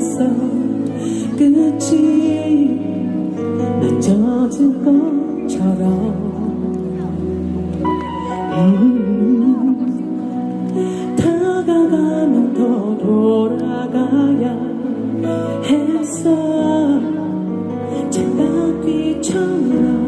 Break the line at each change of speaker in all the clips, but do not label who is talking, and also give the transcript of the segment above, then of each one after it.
됐어. 끝이 맞춰진 것처럼. 음, 다가가면 더 돌아가야 했어. 장난기처럼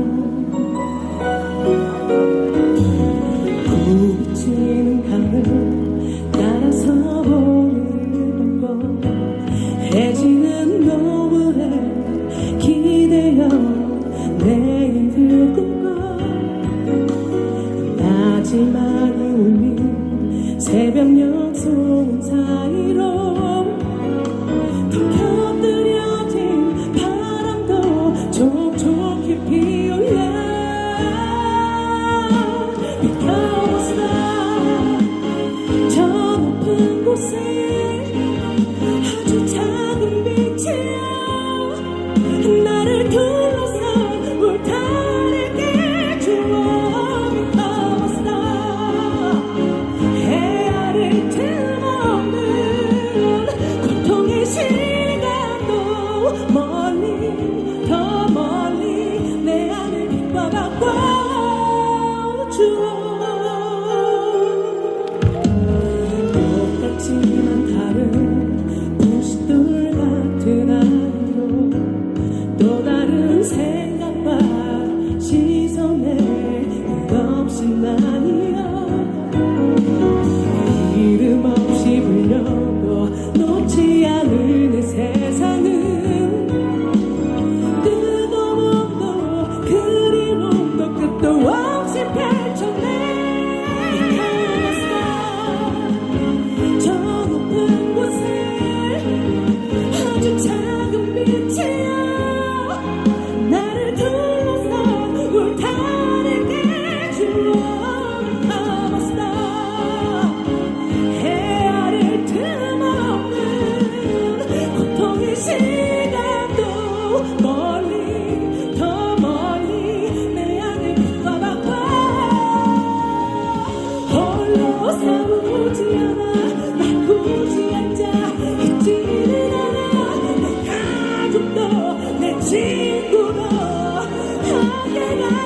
마지막이 울린 새벽 약속 사이로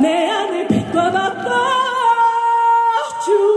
내 안을 빛과 바꿔 주.